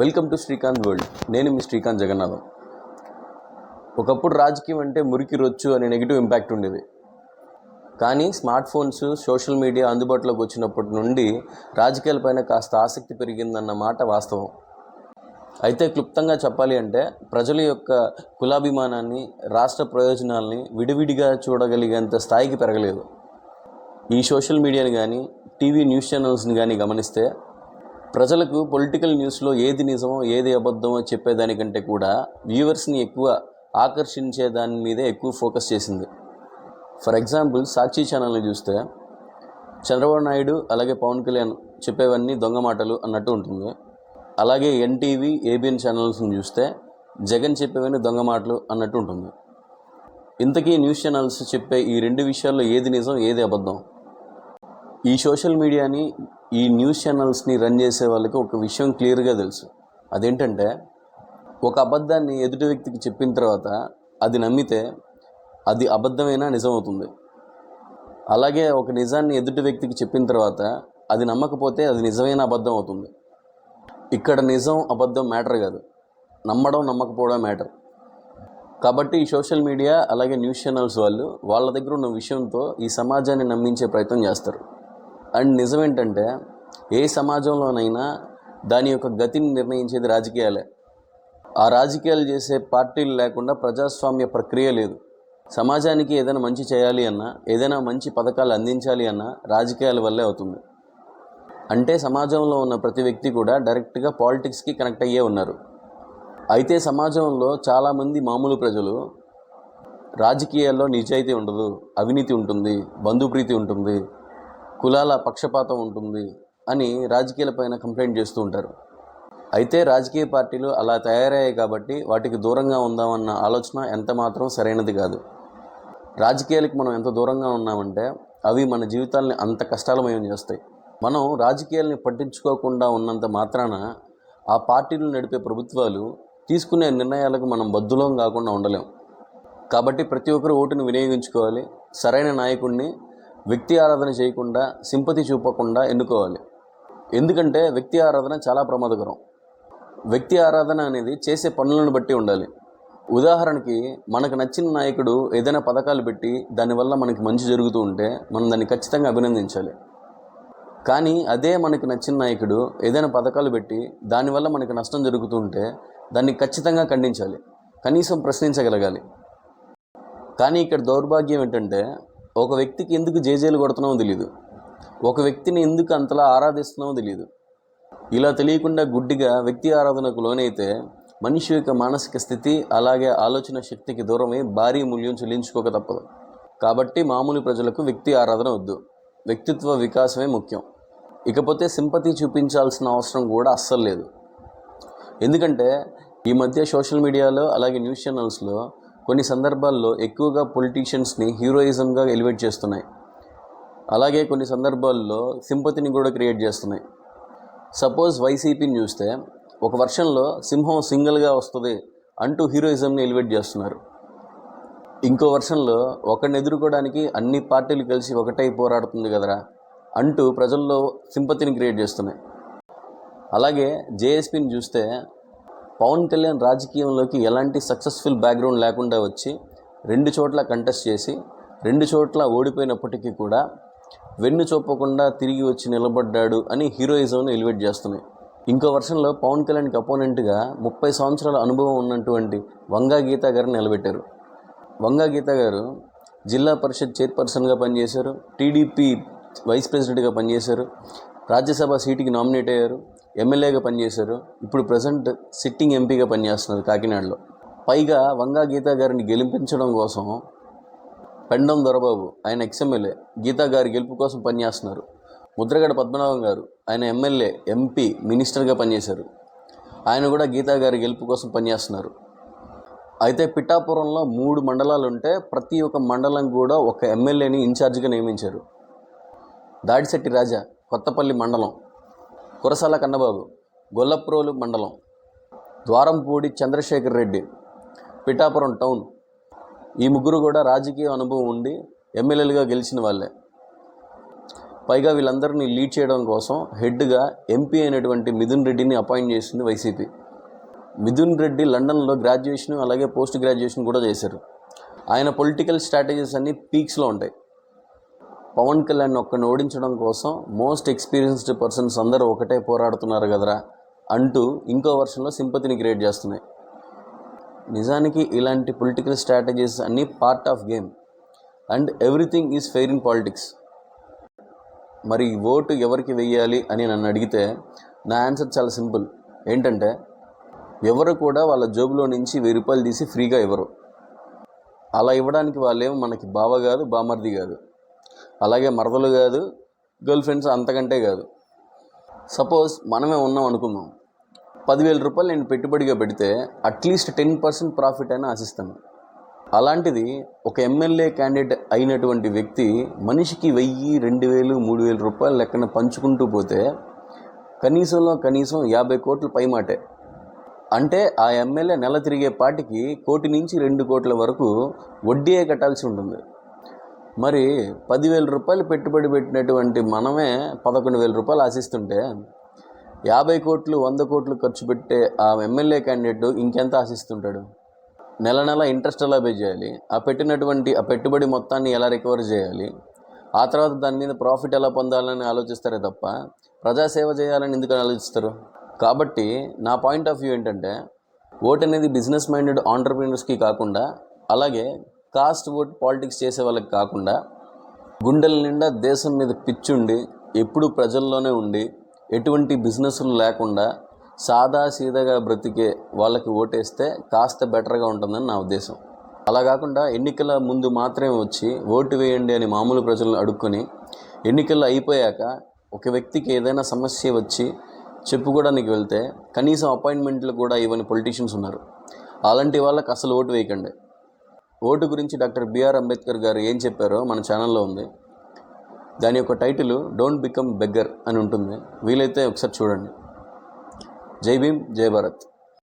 Welcome to Srikanth world. నేను మీ శ్రీకాంత్ జగన్నాథం. ఒకప్పుడు రాజకీయం అంటే మురికి రొచ్చు అనే నెగిటివ్ ఇంపాక్ట్ ఉండేది. కానీ స్మార్ట్ ఫోన్స్ సోషల్ మీడియా అందుబాటులోకి వచ్చినప్పటి నుండి రాజకీయాలపైన కాస్త ఆసక్తి పెరిగిందన్న మాట వాస్తవం. అయితే క్లుప్తంగా చెప్పాలి అంటే ప్రజల యొక్క కులాభిమానాన్ని రాష్ట్ర ప్రయోజనాల్ని విడివిడిగా చూడగలిగేంత స్థాయికి పెరగలేదు. ఈ సోషల్ మీడియాని కానీ టీవీ న్యూస్ ఛానల్స్ని కానీ గమనిస్తే ప్రజలకు పొలిటికల్ న్యూస్లో ఏది నిజమో ఏది అబద్ధమో చెప్పేదానికంటే కూడా వ్యూవర్స్ని ఎక్కువ ఆకర్షించే దాని మీదే ఎక్కువ ఫోకస్ చేసింది. ఫర్ ఎగ్జాంపుల్ సాక్షి ఛానల్ని చూస్తే చంద్రబాబు నాయుడు అలాగే పవన్ కళ్యాణ్ చెప్పేవన్నీ దొంగ మాటలు అన్నట్టు ఉంటుంది. అలాగే ఎన్టీవీ ఏబిఎన్ ఛానల్స్ని చూస్తే జగన్ చెప్పేవన్నీ దొంగ మాటలు అన్నట్టు ఉంటుంది. ఇంతకీ న్యూస్ ఛానల్స్ చెప్పే ఈ రెండు విషయాల్లో ఏది నిజం ఏది అబద్ధం? ఈ సోషల్ మీడియాని ఈ న్యూస్ ఛానల్స్ని రన్ చేసే వాళ్ళకి ఒక విషయం క్లియర్గా తెలుసు. అదేంటంటే ఒక అబద్ధాన్ని ఎదుటి వ్యక్తికి చెప్పిన తర్వాత అది నమ్మితే అది అబద్ధమైనా నిజమవుతుంది. అలాగే ఒక నిజాన్ని ఎదుటి వ్యక్తికి చెప్పిన తర్వాత అది నమ్మకపోతే అది నిజమైన అబద్ధం అవుతుంది. ఇక్కడ నిజం అబద్ధం మ్యాటర్ కాదు. నమ్మడం నమ్మకపోవడం మ్యాటర్. కాబట్టి ఈ సోషల్ మీడియా అలాగే న్యూస్ ఛానల్స్ వాళ్ళు వాళ్ళ దగ్గర ఉన్న విషయంతో ఈ సమాజాన్ని నమ్మించే ప్రయత్నం చేస్తారు. అండ్ నిజం ఏంటంటే ఏ సమాజంలోనైనా దాని యొక్క గతిని నిర్ణయించేది రాజకీయాలే. ఆ రాజకీయాలు చేసే పార్టీలు లేకుండా ప్రజాస్వామ్య ప్రక్రియ లేదు. సమాజానికి ఏదైనా మంచి చేయాలి అన్నా ఏదైనా మంచి పథకాలు అందించాలి అన్నా రాజకీయాల వల్లే అవుతుంది. అంటే సమాజంలో ఉన్న ప్రతి వ్యక్తి కూడా డైరెక్ట్గా పాలిటిక్స్కి కనెక్ట్ అయ్యే ఉన్నారు. అయితే సమాజంలో చాలామంది మామూలు ప్రజలు రాజకీయాల్లో నిజాయితీ ఉండదు అవినీతి ఉంటుంది బంధుప్రీతి ఉంటుంది కులాల పక్షపాతం ఉంటుంది అని రాజకీయాలపైన కంప్లైంట్ చేస్తూ ఉంటారు. అయితే రాజకీయ పార్టీలు అలా తయారయ్యాయి కాబట్టి వాటికి దూరంగా ఉందామన్న ఆలోచన ఎంత మాత్రం సరైనది కాదు. రాజకీయాలకు మనం ఎంత దూరంగా ఉన్నామంటే అవి మన జీవితాల్ని అంత కష్టాలమయం చేస్తాయి. మనం రాజకీయాల్ని పట్టించుకోకుండా ఉన్నంత మాత్రాన ఆ పార్టీలు నడిపే ప్రభుత్వాలు తీసుకునే నిర్ణయాలకు మనం బద్దులం కాకుండా ఉండలేం. కాబట్టి ప్రతి ఒక్కరు ఓటును వినియోగించుకోవాలి. సరైన నాయకుడిని వ్యక్తి ఆరాధన చేయకుండా సింపతి చూపకుండా ఎన్నుకోవాలి. ఎందుకంటే వ్యక్తి ఆరాధన చాలా ప్రమాదకరం. వ్యక్తి ఆరాధన అనేది చేసే పనులను బట్టి ఉండాలి. ఉదాహరణకి మనకు నచ్చిన నాయకుడు ఏదైనా పథకాలు పెట్టి దానివల్ల మనకి మంచి జరుగుతూ ఉంటే మనం దాన్ని ఖచ్చితంగా అభినందించాలి. కానీ అదే మనకి నచ్చిన నాయకుడు ఏదైనా పథకాలు పెట్టి దానివల్ల మనకి నష్టం జరుగుతూ ఉంటే దాన్ని ఖచ్చితంగా ఖండించాలి. కనీసం ప్రశ్నించగలగాలి. కానీ ఇక్కడ దౌర్భాగ్యం ఏంటంటే ఒక వ్యక్తికి ఎందుకు జేజేలు కొడుతున్నామో తెలియదు ఒక వ్యక్తిని ఎందుకు అంతలా ఆరాధిస్తున్నామో తెలియదు ఇలా తెలియకుండా గుడ్డిగా వ్యక్తి ఆరాధనకు లోనైతే మనిషి యొక్క మానసిక స్థితి అలాగే ఆలోచన శక్తికి దూరమై భారీ మూల్యం చెల్లించుకోక తప్పదు. కాబట్టి మామూలు ప్రజలకు వ్యక్తి ఆరాధన వద్దు. వ్యక్తిత్వ వికాసమే ముఖ్యం. ఇకపోతే సింపతి చూపించాల్సిన అవసరం కూడా అస్సలు లేదు. ఎందుకంటే ఈ మధ్య సోషల్ మీడియాలో అలాగే న్యూస్ ఛానల్స్లో కొన్ని సందర్భాల్లో ఎక్కువగా పొలిటీషియన్స్ని హీరోయిజంగా ఎలివేట్ చేస్తున్నాయి. అలాగే కొన్ని సందర్భాల్లో సింపతిని కూడా క్రియేట్ చేస్తున్నాయి. సపోజ్ వైసీపీని చూస్తే ఒక వర్షంలో సింహం సింగిల్గా వస్తుంది అంటూ హీరోయిజంని ఎలివేట్ చేస్తున్నారు. ఇంకో వర్షంలో ఒకరిని ఎదుర్కోవడానికి అన్ని పార్టీలు కలిసి ఒకటై పోరాడుతుంది కదరా అంటూ ప్రజల్లో సింపతిని క్రియేట్ చేస్తున్నాయి. అలాగే జేఎస్పీని చూస్తే పవన్ కళ్యాణ్ రాజకీయంలోకి ఎలాంటి సక్సెస్ఫుల్ బ్యాక్గ్రౌండ్ లేకుండా వచ్చి రెండు చోట్ల కంటెస్ట్ చేసి రెండు చోట్ల ఓడిపోయినప్పటికీ కూడా వెన్ను చూపకుండా తిరిగి వచ్చి నిలబడ్డాడు అని హీరోయిజంను ఎలివేట్ చేస్తున్నాయి. ఇంకో వర్షంలో పవన్ కళ్యాణ్కి అపోనెంట్గా ముప్పై సంవత్సరాల అనుభవం ఉన్నటువంటి వంగా గీత గారిని నిలబెట్టారు. వంగా గీత గారు జిల్లా పరిషత్ చైర్పర్సన్గా పనిచేశారు టీడీపీ వైస్ ప్రెసిడెంట్గా పనిచేశారు రాజ్యసభ సీటుకి నామినేట్ అయ్యారు ఎమ్మెల్యేగా పనిచేశారు ఇప్పుడు ప్రజెంట్ సిట్టింగ్ ఎంపీగా పనిచేస్తున్నారు కాకినాడలో. పైగా వంగా గీత గారిని గెలిపించడం కోసం పెండం దొరబాబు ఆయన ఎక్స్ఎమ్మెల్యే గీతా గారి గెలుపు కోసం పనిచేస్తున్నారు. ముద్రగడ పద్మనాభం గారు ఆయన ఎమ్మెల్యే ఎంపీ మినిస్టర్గా పనిచేశారు. ఆయన కూడా గీతా గారి గెలుపు కోసం పనిచేస్తున్నారు. అయితే పిఠాపురంలో మూడు మండలాలు ఉంటే ప్రతి ఒక్క మండలం కూడా ఒక ఎమ్మెల్యేని ఇన్ఛార్జిగా నియమించారు. దాడిశెట్టి రాజా కొత్తపల్లి మండలం. కురసాల కన్నబాబు గొల్లప్రోలు మండలం. ద్వారంపూడి చంద్రశేఖర్ రెడ్డి. పిఠాపురం టౌన్. ఈ ముగ్గురు కూడా రాజకీయ అనుభవం ఉండి ఎమ్మెల్యేలుగా గెలిచిన వాళ్ళే. పైగా వీళ్ళందరినీ లీడ్ చేయడం కోసం హెడ్గా ఎంపీ అయినటువంటి మిథున్ రెడ్డిని అపాయింట్ చేసింది వైసీపీ. మిథున్ రెడ్డి లండన్లో గ్రాడ్యుయేషన్ అలాగే పోస్ట్ గ్రాడ్యుయేషన్ కూడా చేశారు. ఆయన పొలిటికల్ స్ట్రాటజీస్ అన్నీ పీక్స్లో ఉంటాయి. పవన్ కళ్యాణ్ ఒక్కడిని ఓడించడం కోసం మోస్ట్ ఎక్స్పీరియన్స్డ్ పర్సన్స్ అందరూ ఒకటే పోరాడుతున్నారు కదరా అంటూ ఇంకో వర్షంలో సింపతిని క్రియేట్ చేస్తున్నాయి. నిజానికి ఇలాంటి పొలిటికల్ స్ట్రాటజీస్ అన్నీ part of game and everything is fair in politics మరి ఓటు ఎవరికి వెయ్యాలి అని నన్ను అడిగితే నా ఆన్సర్ చాలా సింపుల్ ఏంటంటే ఎవరు కూడా వాళ్ళ జోబులో నుంచి వెయ్యి రూపాయలు తీసి ఫ్రీగా ఇవ్వరు. అలా ఇవ్వడానికి వాళ్ళేమో మనకి బావ కాదు బామర్ది కాదు. అలాగే మరదలు కాదు గర్ల్ ఫ్రెండ్స్ అంతకంటే కాదు. సపోజ్ మనమే ఉన్నాం అనుకుందాం. పదివేల రూపాయలు నేను పెట్టుబడిగా పెడితే అట్లీస్ట్ టెన్ పర్సెంట్ ప్రాఫిట్ అయినా ఆశిస్తాను. అలాంటిది ఒక ఎమ్మెల్యే క్యాండిడేట్ అయినటువంటి వ్యక్తి మనిషికి వెయ్యి రెండు వేలు మూడు వేల రూపాయలు లెక్కన పంచుకుంటూ పోతే కనీసంలో కనీసం యాభై కోట్ల పైమాటే. అంటే ఆ ఎమ్మెల్యే నెల తిరిగే పాటికి కోటి నుంచి రెండు కోట్ల వరకు వడ్డీయే కట్టాల్సి ఉంటుంది. మరి పదివేల రూపాయలు పెట్టుబడి పెట్టినటువంటి మనమే పదకొండు వేల రూపాయలు ఆశిస్తుంటే యాభై కోట్లు వంద కోట్లు ఖర్చు పెట్టే ఆ ఎమ్మెల్యే క్యాండిడేట్ ఇంకెంత ఆశిస్తుంటాడు? నెల నెల ఇంట్రెస్ట్ ఎలా పే చేయాలి? ఆ పెట్టినటువంటి ఆ పెట్టుబడి మొత్తాన్ని ఎలా రికవర్ చేయాలి? ఆ తర్వాత దాని మీద ప్రాఫిట్ ఎలా పొందాలని ఆలోచిస్తారే తప్ప ప్రజాసేవ చేయాలని ఎందుకు ఆలోచిస్తారు? కాబట్టి నా పాయింట్ ఆఫ్ వ్యూ ఏంటంటే ఓట్ అనేది బిజినెస్ మైండెడ్ ఆంటర్ప్రీనర్స్కి కాకుండా అలాగే కాస్ట్ ఓట్ పాలిటిక్స్ చేసే వాళ్ళకి కాకుండా గుండెల నిండా దేశం మీద పిచ్చుండి ఎప్పుడు ప్రజల్లోనే ఉండి ఎటువంటి బిజినెస్లు లేకుండా సాదా సీదాగా బ్రతికే వాళ్ళకి ఓటేస్తే కాస్త బెటర్గా ఉంటుందని నా ఉద్దేశం. అలా కాకుండా ఎన్నికల ముందు మాత్రమే వచ్చి ఓటు వేయండి అని మామూలు ప్రజలను అడుక్కొని ఎన్నికలు అయిపోయాక ఒక వ్యక్తికి ఏదైనా సమస్య వచ్చి చెప్పుకోవడానికి వెళ్తే కనీసం అపాయింట్మెంట్లు కూడా ఇవ్వని పొలిటీషియన్స్ ఉన్నారు. అలాంటి వాళ్ళకి అసలు ఓటు వేయకండి. ఓటు గురించి డాక్టర్ బిఆర్ అంబేద్కర్ గారు ఏం చెప్పారో మన ఛానల్లో ఉంది. దాని యొక్క టైటిల్ డోంట్ బికమ్ బెగ్గర్ అని ఉంటుంది. వీలైతే ఒకసారి చూడండి. జై భీమ్ జై భారత్.